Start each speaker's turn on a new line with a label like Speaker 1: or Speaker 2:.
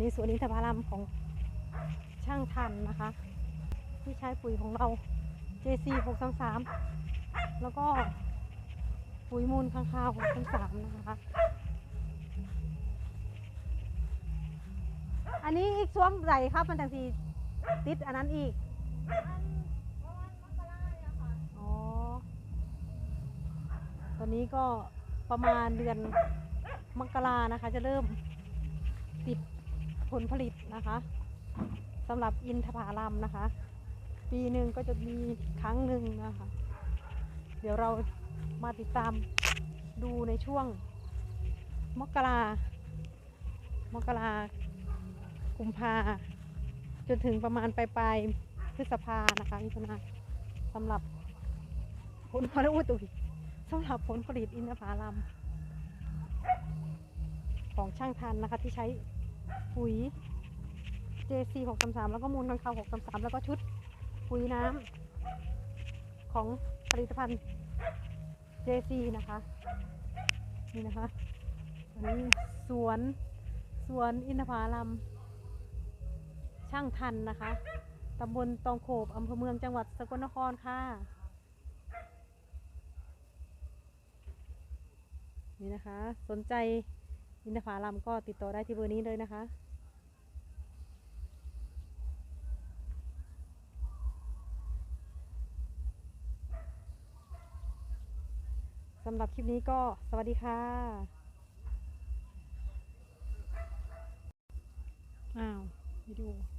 Speaker 1: นี่สวนอินทผลัมของช่างทันนะคะ ที่ใช้ปุ๋ยของเรา JC 633 แล้วก็ปุ๋ยมูลข้างคาว633 นะคะ อันนี้อีกช่วงไหนครับ มันจังสีติดอันนั้นอีกอ๋อตอนนี้ก็ประมาณเดือนมกรานะคะ จะเริ่มติด ผลผลิตนะคะสำหรับอินทผลัมนะคะ ปีหนึ่งก็จะมีครั้งหนึ่งนะคะ เดี๋ยวเรามาติดตามดูในช่วงมกรามกรากุมภาจนถึงประมาณปลายปลายพฤษภานะคะมิถุนาสำหรับผลผลิตอุตุสำหรับผลผลิตอินทผลัมของช่างทันนะคะที่ใช้ ปุ๋ย JC 633แล้วก็มูลคังคาว633แล้วก็ชุดปุ๋ยน้ำของผลิตภัณฑ์ JC นะคะ นี่นะคะอันนี้สวนสวนอินทผลัมช่างทันนะคะตำบลตองโขบอำเภอเมืองจังหวัดสกลนครค่ะ นี่นะคะ สนใจ อินทผลัมก็ติดต่อได้ที่เบอร์นี้เลยนะคะ สำหรับคลิปนี้ก็สวัสดีค่ะอ้าววิดีโอ